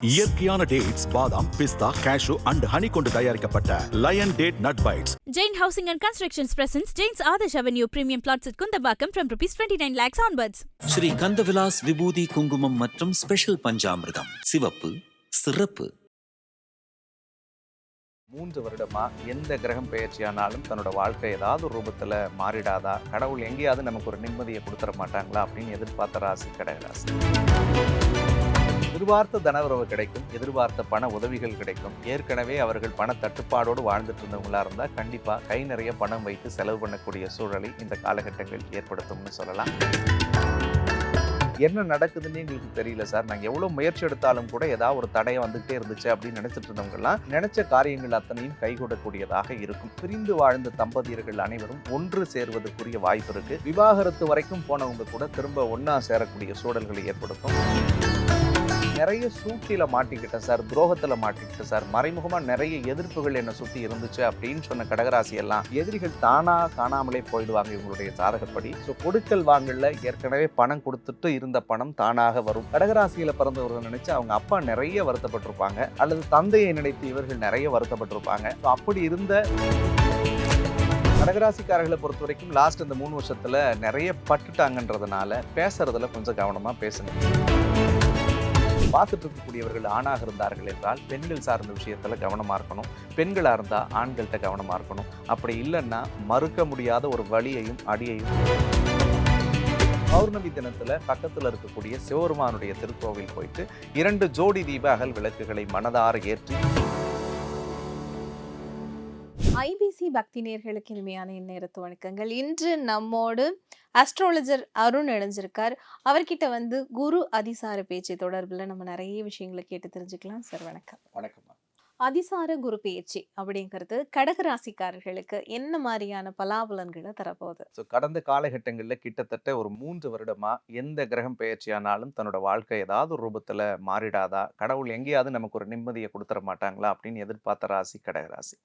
இயற்கையான டேட்ஸ் பாதாம் பிஸ்தா cash and honey கொண்டு தயாரிக்கப்பட்ட lion date nut bites Jain Housing and Constructions presents Jain's Adarsh Avenue premium plots at Kundabakam from rupees 29 lakhs onwards. Sri Kandavilas விபூதி குங்குமம் மற்றும் special பஞ்சாமிர்தம். சிவப்பு சிறப்பு. மூன்று வருடமா எந்த கிரகம் பெயர்ச்சியானாலும் தன்னோட வாழ்க்கை ஏதாவது ஒரு ரூபத்துல மாறிடாதா? கடவுள் எங்கேயாவது நமக்கு ஒரு நிம்மதியை கொடுத்துட மாட்டாங்களா அப்படின்னு எதிர்பார்த்த ராசி கடகராசி எதிர்பார்த்த தனவுறவு கிடைக்கும் எதிர்பார்த்த பண உதவிகள் கிடைக்கும். ஏற்கனவே அவர்கள் பண தட்டுப்பாடோடு வாழ்ந்துட்டு இருந்தவங்களா இருந்தால் கண்டிப்பாக கை நிறைய பணம் வைத்து செலவு பண்ணக்கூடிய சூழலை இந்த காலகட்டங்கள் ஏற்படுத்தும்னு சொல்லலாம். என்ன நடக்குதுன்னு எங்களுக்கு தெரியல சார். நாங்கள் எவ்வளோ முயற்சி எடுத்தாலும் கூட ஏதாவது ஒரு தடையை வந்துகிட்டே இருந்துச்சு அப்படின்னு நினச்சிட்டு இருந்தவங்கலாம் நினைச்ச காரியங்கள் அத்தனையும் கைகூடக்கூடியதாக இருக்கும். பிரிந்து வாழ்ந்த தம்பதியர்கள் அனைவரும் ஒன்று சேர்வதற்குரிய வாய்ப்பு இருக்குது விவாகரத்து வரைக்கும் போனவங்க கூட திரும்ப ஒன்றா சேரக்கூடிய சூழல்களை ஏற்படுத்தும். நிறைய சூழ்ச்சியில் மாட்டிக்கிட்டேன் சார் துரோகத்தில் மாட்டிக்கிட்டேன் சார். மறைமுகமாக நிறைய எதிர்ப்புகள் என்னை சுற்றி இருந்துச்சு அப்படின்னு சொன்ன கடகராசி எல்லாம் எதிரிகள் தானா காணாமலே போயிடுவாங்க இவங்களுடைய சாதகப்படி. ஸோ கொடுக்கல் வாங்கல ஏற்கனவே பணம் கொடுத்துட்டு இருந்த பணம் தானாக வரும். கடகராசியில் பிறந்தவர்கள் நினைச்சு அவங்க அப்பா நிறைய வருத்தப்பட்டிருப்பாங்க. அல்லது தந்தையை நினைத்து இவர்கள் நிறைய வருத்தப்பட்டிருப்பாங்க. ஸோ அப்படி இருந்த கடகராசிக்காரர்களை பொறுத்த வரைக்கும் லாஸ்ட் இந்த மூணு வருஷத்தில் நிறைய பட்டுட்டாங்கன்றதுனால பேசுறதுல கொஞ்சம் கவனமாக பேசுங்க. பார்த்துட்டு இருக்கக்கூடியவர்கள் ஆணாக இருந்தார்கள் என்றால் பெண்கள் சார்ந்த விஷயத்தில் கவனமா இருக்கணும். பெண்களாக இருந்தால் ஆண்கள்கிட்ட கவனமாக இருக்கணும். அப்படி இல்லைன்னா மறுக்க முடியாத ஒரு வழியையும் அடியையும். பௌர்ணமி தினத்தில் பக்கத்தில் இருக்கக்கூடிய சிவபெருமானுடைய திருக்கோவில் போயிட்டு இரண்டு ஜோடி தீப அகல் விளக்குகளை மனதார ஏற்றி. ஐபிசி பக்தி நேர்களுக்கு இனிமையான இந்நேரத்து வணக்கங்கள். இன்று நம்மோடு அஸ்ட்ராலஜர் அருண் இணைஞ்சிருக்கார். அவர்கிட்ட வந்து குரு அதிசார பேச்சு தொடர்புல நம்ம நிறைய விஷயங்களை கேட்டு தெரிஞ்சுக்கலாம். சார் வணக்கம். வணக்கம் அதிசார குரு பேச்சு அப்படிங்கிறது கடகராசிக்காரர்களுக்கு என்ன மாதிரியான பலாபலன்களை தரப்போகுது? ஸோ கடந்த காலகட்டங்களில் கிட்டத்தட்ட ஒரு மூன்று வருடமா எந்த கிரகம் பெயர்ச்சியானாலும் தன்னோட வாழ்க்கை ஏதாவது ஒரு ரூபத்துல மாறிடாதா? கடவுள் எங்கேயாவது நமக்கு ஒரு நிம்மதியை கொடுத்துட மாட்டாங்களா? அப்படின்னு எதிர்பார்த்த ராசி கடகராசி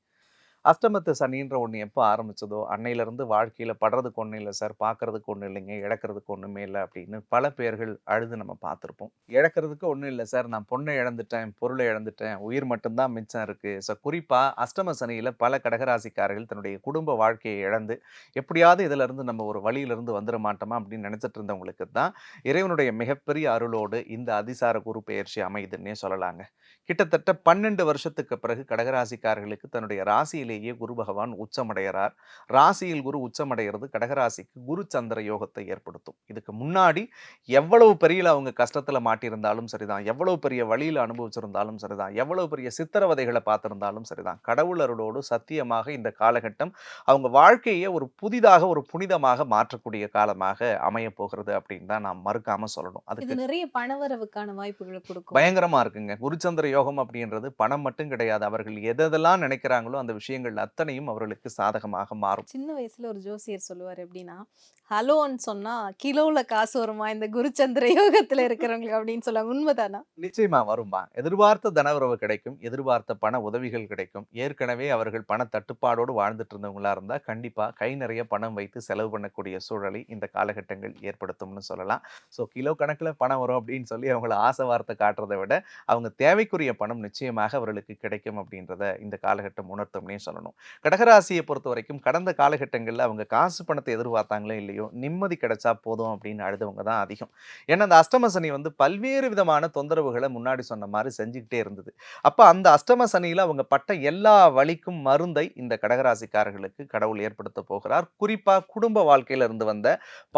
அஷ்டமத்து சனின்ற ஒன்று எப்போ ஆரம்பிச்சதோ அன்னையிலேருந்து வாழ்க்கையில் படுறதுக்கு ஒன்றும் இல்லை சார் பார்க்கறதுக்கு ஒன்றும் இல்லைங்க இழக்கிறதுக்கு ஒன்றுமே இல்லை அப்படின்னு பல பேர்கள் அழுது நம்ம பார்த்துருப்போம். இழக்கிறதுக்கு ஒன்றும் இல்லை சார் நான் பொண்ணை இழந்துட்டேன் பொருளை இழந்துட்டேன் உயிர் மட்டும்தான் மிச்சம் இருக்குது ஸோ குறிப்பாக அஷ்டம சனியில் பல கடகராசிக்காரர்கள் தன்னுடைய குடும்ப வாழ்க்கையை இழந்து எப்படியாவது இதிலிருந்து நம்ம ஒரு வழியிலிருந்து வந்துட மாட்டோமா அப்படின்னு நினச்சிட்டு இருந்தவங்களுக்கு தான் இறைவனுடைய மிகப்பெரிய அருளோடு இந்த அதிசார குரு பெயர்ச்சி அமையுதுன்னே சொல்லலாங்க. கிட்டத்தட்ட பன்னெண்டு வருஷத்துக்கு பிறகு கடகராசிக்காரர்களுக்கு தன்னுடைய ராசியிலேயே குரு பகவான் உச்சமடைகிறார். ராசியில் குரு உச்சமடைகிறது. கடகராசிக்கு குரு சந்திர யோகத்தை ஏற்படுத்தும். இதுக்கு முன்னாடி எவ்வளவு பெரிய அவங்க கஷ்டத்துல மாட்டியிருந்தாலும் சரிதான். எவ்வளவு பெரிய வழியில் அனுபவிச்சிருந்தாலும் சரிதான். எவ்வளவு பெரிய சித்திரவதைகளை பார்த்திருந்தாலும் சரிதான். கடவுள் அருளோடு சத்தியமாக இந்த காலகட்டம் அவங்க வாழ்க்கையை ஒரு புதிதாக ஒரு புனிதமாக மாற்றக்கூடிய காலமாக அமைய போகிறது அப்படின்னு தான் நாம் மறுக்காம சொல்லணும். அதுக்கு நிறைய பணவரவுக்கான வாய்ப்புகளை கொடுக்கும். பயங்கரமா இருக்குங்க. குருச்சந்திர யோகம் அப்படின்றது பணம் மட்டும் கிடையாது. அவர்கள் எதெல்லாம் நினைக்கிறாங்களோ அந்த விஷயங்கள் அத்தனையும் அவர்களுக்கு சாதகமாக மாறும். சின்ன வயசுல ஒரு ஜோசியர் சொல்லுவார் எப்படின்னா ஹலோன்னு சொன்னா கிலோல காசு வருமா? இந்த குருச்சந்திர யோகத்துல இருக்கிறவங்களுக்கு அப்படின்னு சொல்லுவாங்க. உண்மைதானா? நிச்சயமா வரும்பா. எதிர்பார்த்த தனவுறவு கிடைக்கும் எதிர்பார்த்த பண உதவிகள் கிடைக்கும். ஏற்கனவே அவர்கள் பண தட்டுப்பாடோடு வாழ்ந்துட்டு இருந்தவங்களா இருந்தா கண்டிப்பா கை நிறைய பணம் வைத்து செலவு பண்ணக்கூடிய சூழலை இந்த காலகட்டங்கள் ஏற்படுத்தும்னு சொல்லலாம். ஸோ கிலோ கணக்குல பணம் வரும் அப்படின்னு சொல்லி அவங்கள ஆசை வார்த்தை காட்டுறதை விட அவங்க தேவைக்குரிய பணம் நிச்சயமாக அவர்களுக்கு கிடைக்கும் அப்படின்றத இந்த காலகட்டம் உணர்த்தும்னே சொல்லணும். கடகராசியை பொறுத்த வரைக்கும் கடந்த காலகட்டங்களில் அவங்க காசு பணத்தை எதிர்பார்த்தாங்களோ இல்லையோ நிம்மதி கிடைச்சா போதும் அப்படின்னு அழுதவங்க தான் அதிகம். ஏன்னா அந்த அஷ்டம சனி வந்து பல்வேறு விதமான தொந்தரவுகளை முன்னாடி சொன்ன மாதிரி செஞ்சுக்கிட்டே இருந்தது. அப்போ அந்த அஷ்டம சனியில் அவங்க பட்ட எல்லா வழிக்கும் மருந்தை இந்த கடகராசிக்காரர்களுக்கு கடவுள் ஏற்படுத்த போகிறார். குறிப்பாக குடும்ப வாழ்க்கையில இருந்து வந்த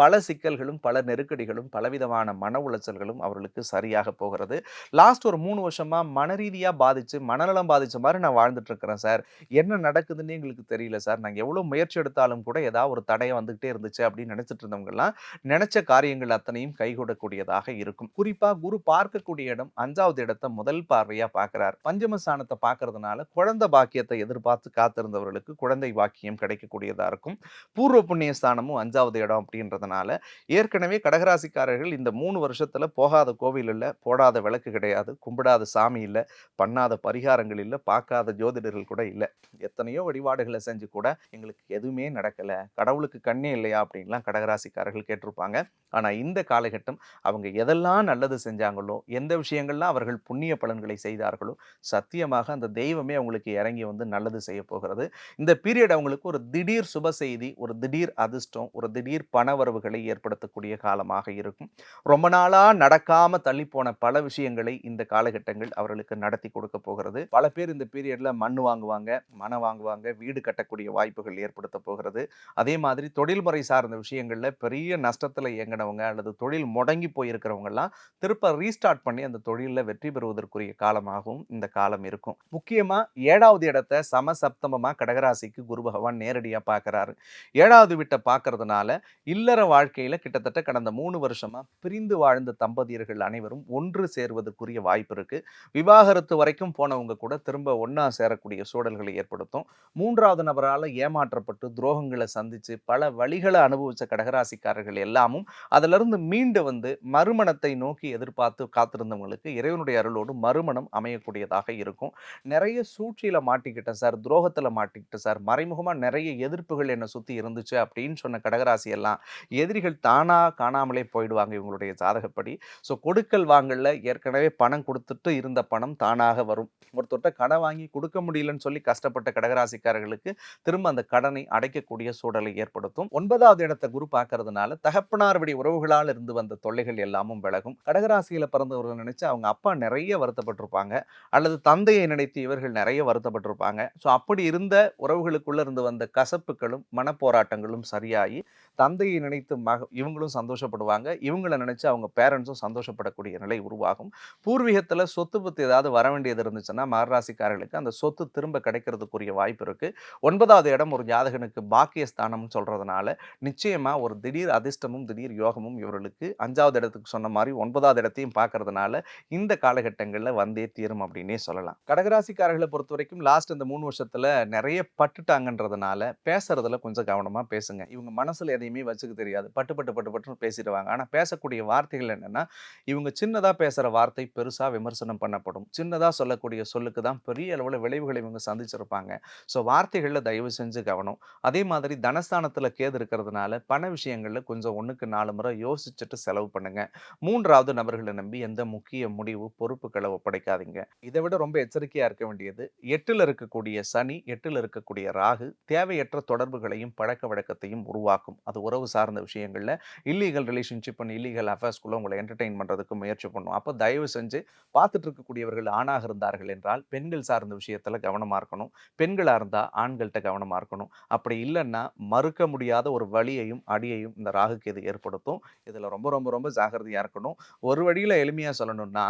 பல சிக்கல்களும் பல நெருக்கடிகளும் பலவிதமான மன உளைச்சல்களும் அவர்களுக்கு சரியாக போகிறது. லாஸ்ட் ஒரு மூணு வருஷமாக மன ரீதியாக பாதிச்சு மனநலம் பாதிச்ச மாதிரி நான் வாழ்ந்துட்டு இருக்கிறேன் சார். என்ன நடக்குதுன்னு எங்களுக்கு தெரியல சார். நாங்கள் எவ்வளோ முயற்சி எடுத்தாலும் கூட ஏதாவது ஒரு தடையை வந்துகிட்டே இருந்துச்சு அப்படின்னு நினச்சிட்டு இருந்தவங்கலாம் நினைச்ச காரியங்கள் அத்தனையும் கைகூடக்கூடியதாக இருக்கும். குறிப்பாக குரு பார்க்கக்கூடிய இடம் அஞ்சாவது இடத்தை முதல் பார்வையாக பார்க்குறார். பஞ்சமஸ்தானத்தை பார்க்கறதுனால குழந்தை பாக்கியத்தை எதிர்பார்த்து காத்திருந்தவர்களுக்கு குழந்தை பாக்கியம் கிடைக்கக்கூடியதாக இருக்கும். பூர்வ புண்ணிய ஸ்தானமும் அஞ்சாவது இடம் அப்படின்றதுனால ஏற்கனவே கடகராசிக்காரர்கள் இந்த மூணு வருஷத்தில் போகாத கோவில் இல்லை போடாத விளக்கு கிடையாது கும்பிடாத சாமி இல்லை பண்ணாத பரிகாரங்கள் இல்லை பார்க்காத ஜோதிடர்கள் கூட இல்லை. எத்தனையோ வழிபாடுகளை செஞ்சு கூட எங்களுக்கு எதுவுமே நடக்கல. கடவுளுக்கு கண்ணே இல்லையா? அப்படின்லாம் கடகராசிக்காரர்கள் கேட்டிருப்பாங்க. ஆனா இந்த காலகட்டம் அவங்க எதெல்லாம் நல்லது செஞ்சாங்களோ எந்த விஷயங்கள்லாம் அவர்கள் புண்ணிய பலன்களை செய்தார்களோ சத்தியமாக அந்த தெய்வமே அவங்களுக்கு இறங்கி வந்து நல்லது செய்ய போகிறது. இந்த பீரியட் அவங்களுக்கு ஒரு திடீர் சுப செய்தி ஒரு திடீர் அதிர்ஷ்டம் ஒரு திடீர் பணவரவுகளை ஏற்படுத்தக்கூடிய காலமாக இருக்கும். ரொம்ப நாளா நடக்காம தள்ளிப்போன பல விஷயங்களை இந்த காலகட்டங்கள் அவர்களுக்கு நடத்தி கொடுக்க போகிறது. பல பேர் இந்த பீரியட்ல மண் வாங்குவாங்க மன வாங்குவாங்க வீடு கட்டக்கூடிய வாய்ப்புகள் ஏற்படுத்த போகிறது. அதே மாதிரி தொழில்முறை சார்ந்த விஷயங்கள்ல பெரிய நஷ்டத்துல இயங்கினவங்க அல்லது தொழில் முடங்கி போயிருக்கிறவங்க எல்லாம் திருப்ப ரீஸ்டார்ட் பண்ணி அந்த தொழிலில் வெற்றி பெறுவதற்குரிய காலமாகவும் இந்த காலம் இருக்கும். முக்கியமா ஏழாவது இடத்தை சமசப்தமமா கடகராசிக்கு குரு பகவான் நேரடியா பார்க்கறாரு ஏழாவது வீட்டை பார்க்கறதுனால இல்லற வாழ்க்கையில கிட்டத்தட்ட கடந்த மூணு வருஷமா பிரிந்து வாழ்ந்த தம்பதியர்கள் அனைவரும் ஒன்று சேருவதற்குரிய வாய்ப்பு இருக்கு. விவாகரத்து வரைக்கும் போனவங்க கூட திரும்ப ஒன்றா சேரக்கூடிய சூழல்களை ஏற்படுத்தும். மூன்றாவது நபரால் ஏமாற்றப்பட்டு துரோகங்களை சந்தித்து பல வழிகளை அனுபவித்த கடகராசிக்காரர்கள் எல்லாமும் அதிலிருந்து மீண்டு வந்து மறுமணத்தை நோக்கி எதிர்பார்த்து காத்திருந்தவங்களுக்கு இறைவனுடைய அருளோடு மறுமணம் அமையக்கூடியதாக இருக்கும். நிறைய சூழ்ச்சியில் மாட்டிக்கிட்டேன் சார் துரோகத்தில் மாட்டிக்கிட்டேன் சார். மறைமுகமாக நிறைய எதிர்ப்புகள் என்னை சுற்றி இருந்துச்சு அப்படின்னு சொன்ன கடகராசி எல்லாம் எதிரிகள் தானாக காணாமலே போயிடுவாங்க இவங்களுடைய ஜாதகப்படி. ஸோ கொடுக்கல் வாங்கல ஏற்கனவே பணம் கொடுத்துட்டு இருந்த பணம் தானாக வரும். ஒருத்தொட்ட கடை வாங்கி கொடுக்க முடியலன்னு சொல்லி கஷ்டப்பட்ட கடகராசிக்காரர்களுக்கு திரும்ப அந்த கடனை அடைக்கக்கூடிய சூழலை ஏற்படுத்தும். ஒன்பதாவது இடத்தை குரு பார்க்கறதுனால தகப்பனார் வழி உறவுகளால் இருந்து வந்த தொல்லைகள் எல்லாமும் விலகும். கடகராசியில பிறந்தவர்கள் நினைச்சு அவங்க அப்பா நிறைய வருத்தப்பட்டிருப்பாங்க. அல்லது தந்தையை நினைத்து இவர்கள் நிறைய வருத்தப்பட்டிருப்பாங்க. ஸோ அப்படி இருந்த உறவுகளுக்குள்ள இருந்து வந்த கசப்புகளும் மனப்போராட்டங்களும் சரியாகி தந்தையை நினைத்து மக இவங்களும் சந்தோஷப்படுவாங்க. இவங்களை நினைச்சு அவங்க பேரண்ட்ஸும் சந்தோஷப்படக்கூடிய நிலை உருவாகும். பூர்வீகத்தில் சொத்து பத்து ஏதாவது வர வேண்டியது இருந்துச்சுன்னா மகராசிக்காரர்களுக்கு அந்த சொத்து திரும்ப கிடைக்கிறதுக்குரிய வாய்ப்பு இருக்கு. ஒன்பதாவது இடம் ஒரு ஜாதகனுக்கு பாக்கியஸ்தானம்னு சொல்றதுனால நிச்சயமா ஒரு திடீர் அதிர்ஷ்டமும் திடீர் யோகமும் இவர்களுக்கு அஞ்சாவது இடத்துக்கு சொன்ன மாதிரி ஒன்பதாவது இடத்தையும் பார்க்கறதுனால இந்த காலகட்டங்களில் வந்தே தீரும் அப்படின்னே சொல்லலாம். கடகராசிக்காரர்களை பொறுத்த வரைக்கும் லாஸ்ட் இந்த மூணு வருஷத்துல நிறைய பட்டுட்டாங்கன்றதுனால பேசுறதுல கொஞ்சம் கவனமா பேசுங்க. இவங்க மனசுல எதையுமே வச்சுக்க தெரியாது. பட்டு பட்டு பட்டு பட்டுன்னு பேசிடுவாங்க. ஆனா பேசக்கூடிய வார்த்தைகள் என்னன்னா இவங்க சின்னதா பேசுற வார்த்தை பெருசா விமர்சனம் பண்ணப்படும். சின்னதா சொல்லக்கூடிய சொல்லுக்கு தான் பெரிய அளவுல விளைவுகளை இவங்க சந்திச்சிருப்பாங்க. ஸோ வார்த்தைகள்ல தயவு செஞ்சு கவனம். அதே மாதிரி தனஸ்தானத்துல கேது இருக்கிறதுனால பண விஷயங்கள்ல கொஞ்சம் ஒன்றுக்கு நாலு முறை யோசிச்சுட்டு செலவு பண்ணுங்க. மூன்றாவது நபர்களை நம்பி எந்த முக்கிய முடிவு பொறுப்புகளை ஒப்படைக்காதீங்க. இதை விட ரொம்ப எச்சரிக்கையா இருக்க வேண்டியது எட்டில் இருக்கக்கூடிய சனி எட்டுல இருக்கக்கூடிய ராகு தேவையற்ற தொடர்புகளையும் பழக்க வழக்கத்தையும் உருவாக்கும். அது உறவு சார்ந்த விஷயங்களில் இல்லீகல் ரிலேஷன்ஷிப் அண்ட் இல்லீகல் அஃபேர்ஸ்குள்ளே உங்களை என்டர்டெயின் பண்றதுக்கு முயற்சி பண்ணும். அப்போ தயவு செஞ்சு பார்த்துட்டு இருக்கக்கூடியவர்கள் ஆணாக இருந்தார்கள் என்றால் பெண்கள் சார்ந்த விஷயத்துல கவனமா இருக்கணும். பெண்களா இருந்தா ஆண்கள்கிட்ட கவனமா இருக்கணும். அப்படி இல்லைன்னா மறுக்க முடியாத ஒரு வழியையும் அடியையும் இந்த ராகு இது ஏற்படுத்தும். இதுல ரொம்ப ரொம்ப ரொம்ப ஜாகிரதையாக இருக்கணும். ஒரு வழியில எளிமையா சொல்லணும்னா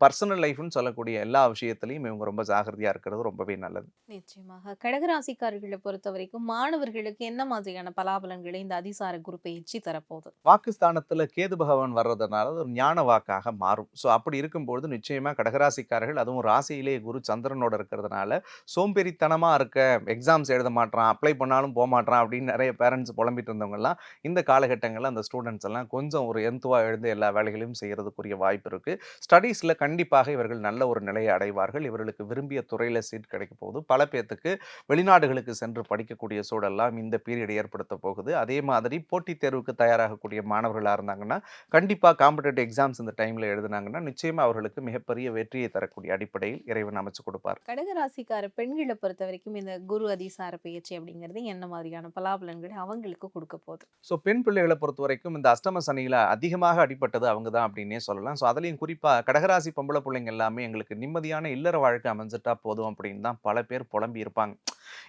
பர்சனல் லைஃப்னு சொல்லக்கூடிய எல்லா விஷயத்துலையும் இவங்க ரொம்ப ஜாகிரதையா இருக்கிறது ரொம்பவே நல்லது. நிச்சயமாக. கடகராசிக்காரர்களை பொறுத்த வரைக்கும் மாணவர்களுக்கு என்ன மாதிரியான பலாபலன்களை இந்த அதிசார குரு பயிற்சி தரப்போகுது? வாக்குஸ்தானத்துல கேது பகவான் வர்றதுனால ஒரு ஞான வாக்காக மாறும். ஸோ அப்படி இருக்கும்பொழுது நிச்சயமா கடகராசிக்காரர்கள் அதுவும் ராசியிலே குரு சந்திரனோட இருக்கிறதுனால சோம்பேறித்தனமா இருக்க எக்ஸாம்ஸ் எழுத மாட்றான் அப்ளை பண்ணாலும் போக மாட்றான் அப்படின்னு நிறைய பேரண்ட்ஸ் புலம்பிட்டு இருந்தவங்கலாம் இந்த காலகட்டங்களில் அந்த ஸ்டூடெண்ட்ஸ் எல்லாம் கொஞ்சம் ஒரு எந்துவா எழுந்து எல்லா வேலைகளையும் செய்யறதுக்குரிய வாய்ப்பு இருக்கு. ஸ்டடீஸ்ல கண்டிப்பாக இவர்கள் நல்ல ஒரு நிலையை அடைவார்கள். இவர்களுக்கு விரும்பிய துறையில சீட் கிடைக்க போகுது. பல பேர்த்துக்கு வெளிநாடுகளுக்கு சென்று படிக்கக்கூடிய சூழல்லாம் இந்த பீரியட் ஏற்படுத்த போகுது. அதே மாதிரி போட்டித் தேர்வுக்கு தயாராகக்கூடிய மாணவர்களாக இருந்தாங்கன்னா கண்டிப்பாக காம்படேட்டிவ் எக்ஸாம்ஸ் இந்த டைமில் எழுதுனாங்கன்னா நிச்சயமாக அவர்களுக்கு மிகப்பெரிய வெற்றியை தரக்கூடிய அடிப்படையில் இறைவன் அமைச்சு கொடுப்பார். கடகராசிக்கார பெண்களை பொறுத்த வரைக்கும் இந்த குரு அதிசார பயிற்சி அப்படிங்கிறது என்ன மாதிரியான பலாபலன்களை அவங்களுக்கு கொடுக்க போகுது. ஸோ பெண் பிள்ளைகளை பொறுத்த வரைக்கும் இந்த அஷ்டம சனியில் அதிகமாக அடிபட்டது அவங்க தான் அப்படின்னே சொல்லலாம். ஸோ அதுலேயும் குறிப்பாக கடகராசி பொம்பளை பிள்ளைங்க எல்லாமே எங்களுக்கு நிம்மதியான இல்லற வாழ்க்கை அமைஞ்சிட்டா போதும் அப்படின்னு தான் பல பேர் புலம்பி இருப்பாங்க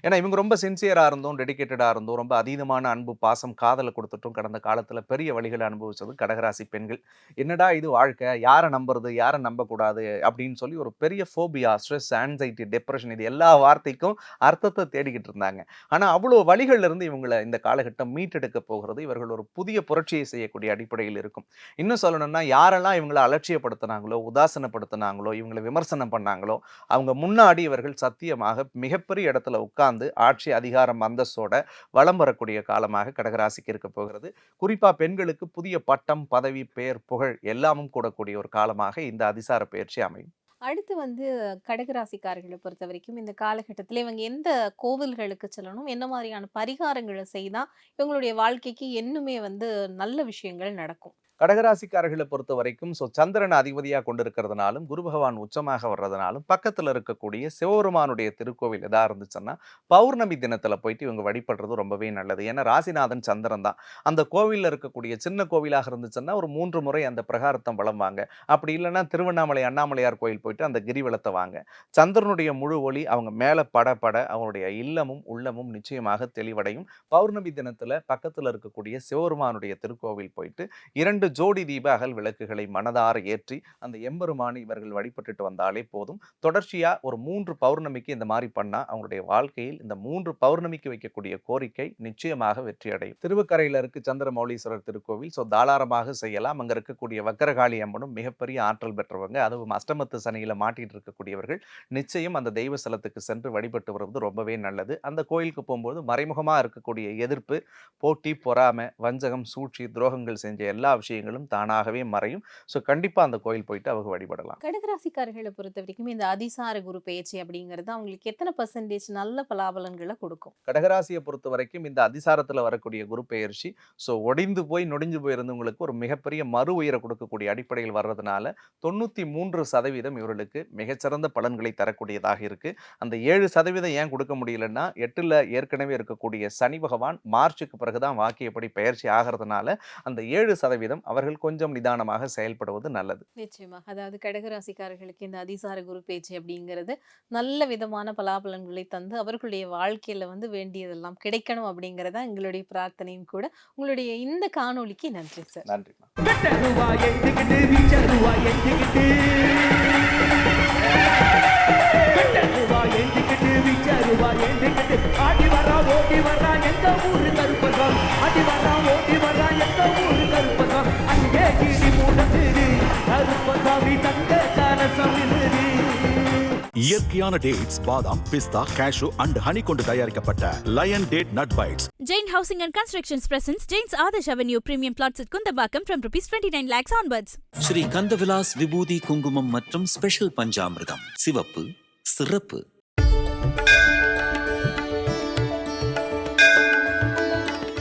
ஏன்னா இவங்க ரொம்ப சின்சியராக இருந்தோம் டெடிக்கேட்டடாக இருந்தோம் ரொம்ப அதீதமான அன்பு பாசம் காதலை கொடுத்துட்டும் கடந்த காலத்தில் பெரிய வழிகளை அனுபவிச்சது கடகராசி பெண்கள். என்னடா இது வாழ்க்கை? யாரை நம்புறது? யாரை நம்பக்கூடாது? அப்படின்னு சொல்லி ஒரு பெரிய ஃபோபியா ஸ்ட்ரெஸ் ஆன்சைட்டி டெப்ரெஷன் இது எல்லா வார்த்தைக்கும் அர்த்தத்தை தேடிக்கிட்டு இருந்தாங்க. ஆனால் அவ்வளோ வழிகள்ல இருந்து இவங்களை இந்த காலகட்டம் மீட்டெடுக்க போகிறது. இவர்கள் ஒரு புதிய புரட்சியை செய்யக்கூடிய அடிப்படையில் இருக்கும். இன்னும் சொல்லணும்னா யாரெல்லாம் இவங்களை அலட்சியப்படுத்தினாங்களோ உதாசனப்படுத்தினாங்களோ இவங்களை விமர்சனம் பண்ணாங்களோ அவங்க முன்னாடி இவர்கள் சத்தியமாக மிகப்பெரிய இடத்துல உட்கார்ந்து ஆட்சி அதிகாரம் அந்தஸ்தோட வலம் வரக்கூடிய காலமாக கடகராசிக்கு இருக்க போகிறது. குறிப்பாக பெண்களுக்கு புதிய பட்டம் பதவி பெயர் புகழ் எல்லாமும் கூடக்கூடிய ஒரு காலமாக இந்த அதிசார பயிற்சி அமையும். அடுத்து வந்து கடகராசிக்காரர்களை பொறுத்த வரைக்கும் இந்த காலகட்டத்தில் இவங்க எந்த கோவில்களுக்கு செல்லணும் என்ன மாதிரியான பரிகாரங்களை செய்தால் இவங்களுடைய வாழ்க்கைக்கு இன்னுமே வந்து நல்ல விஷயங்கள் நடக்கும். கடகராசிக்காரர்களை பொறுத்த வரைக்கும் ஸோ சந்திரன் அதிபதியாக கொண்டிருக்கிறதுனாலும் குரு பகவான் உச்சமாக வர்றதுனாலும் பக்கத்தில் இருக்கக்கூடிய சிவபெருமானுடைய திருக்கோவில் எதாக இருந்துச்சுன்னா பௌர்ணமி தினத்தில் போயிட்டு இவங்க வழிபடுறது ரொம்பவே நல்லது. ஏன்னா ராசிநாதன் சந்திரன் தான். அந்த கோவிலில் இருக்கக்கூடிய சின்ன கோவிலாக இருந்துச்சுன்னா ஒரு மூன்று முறை அந்த பிரகாரத்தம் வளம்பாங்க அப்படி இல்லைன்னா திருவண்ணாமலை அண்ணாமலையார் கோயில் போயிட்டு அந்த கிரிவலத்தை வாங்க. சந்திரனுடைய முழு ஒளி அவங்க மேலே பட பட அவங்களுடைய இல்லமும் உள்ளமும் நிச்சயமாக தெளிவடையும். பௌர்ணமி தினத்தில் பக்கத்தில் இருக்கக்கூடிய சிவபெருமானுடைய திருக்கோவில் போயிட்டு இரண்டு ஜோடி தீப அகல் விளக்குகளை மனதார ஏற்றி அந்த எம்பெருமான் இவர்கள் வழிபட்டுட்டு வந்தாலே போதும். தொடர்ச்சியாக ஒரு மூன்று பௌர்ணமிக்கு இந்த மாதிரி பண்ணால் அவங்களுடைய வாழ்க்கையில் இந்த மூன்று பௌர்ணமிக்கு வைக்கக்கூடிய கோரிக்கை நிச்சயமாக வெற்றி அடையும் திருவக்கரையில இருக்கு சந்திரமௌலீஸ்வரர் திருக்கோவில் ஸோ தாராளமாக செய்யலாம். அங்கே இருக்கக்கூடிய வக்கரகாளி அம்மனும் மிகப்பெரிய ஆற்றல் பெற்றவங்க. அதுவும் அஷ்டமத்து சனியில் மாட்டிட்டு இருக்கக்கூடியவர்கள் நிச்சயம் அந்த தெய்வ ஸ்தலத்துக்கு சென்று வழிபட்டு வருவது ரொம்பவே நல்லது. அந்த கோயிலுக்கு போகும்போது மறைமுகமாக இருக்கக்கூடிய எதிர்ப்பு போட்டி பொறாமை வஞ்சகம் சூழ்ச்சி துரோகங்கள் செஞ்ச எல்லா விஷயங்களும் தானாகவே மறையும். ஸோ கண்டிப்பா அந்த கோயில் போயிட்டு அவங்க வழிபடலாம். கடகராசிக்காரர்களை பொறுத்த வரைக்கும் இந்த அதிசார குரு பயிற்சி அப்படிங்கிறது அவங்களுக்கு எத்தனை பர்சன்டேஜ் நல்ல பலாபலன்களை கொடுக்கும்? கடகராசியை பொறுத்த வரைக்கும் இந்த அதிசாரத்துல வரக்கூடிய குரு பெயர்ச்சி ஸோ ஒடிந்து போய் நொடிஞ்சு போயிருந்தவங்களுக்கு ஒரு மிகப்பெரிய மறு உயரை கொடுக்கக்கூடிய அடிப்படையில் வர்றதுனால தொண்ணூத்தி மூன்று சதவீதம் இவர்களுக்கு மிகச்சிறந்த பலன்களை தரக்கூடியதாக இருக்கு. அந்த ஏழு சதவீதம் ஏன் கொடுக்க முடியலன்னா எட்டுல ஏற்கனவே இருக்கக்கூடிய சனி பகவான் மார்ச்சுக்கு பிறகுதான் வாக்கியப்படி பயிற்சி ஆகிறதுனால அந்த ஏழு சதவீதம் அவர்கள் கொஞ்சம் நிதானமாக செயல்படுவது நல்லது. நிச்சயமாக அதாவது கடகராசிக்காரர்களுக்கு இந்த அதிசார குரு பேச்சு அப்படிங்கிறது நல்ல விதமான பலாபலன்களை தந்து அவர்களுடைய வாழ்க்கையில வந்து வேண்டியதெல்லாம் கிடைக்கணும் அப்படிங்கிறதா எங்களுடைய பிரார்த்தனையும் கூட. உங்களுடைய இந்த காணொளிக்கு நன்றி சார். நன்றிமா வெட்டருவா இயற்கையான டேட்ஸ் பாதாம் பிஸ்தா கேஷு அண்ட் ஹனி கொண்டு தயாரிக்கப்பட்ட lion date nut bites Jain Housing and Constructions presents Jain's Adarsh Avenue premium plots at Kundabakam from rupees 29 lakhs onwards. Sri Kandavilas விபூதி குங்குமம் மற்றும் ஸ்பெஷல் பஞ்சாமிர்தம் சிவப்பு சிறப்பு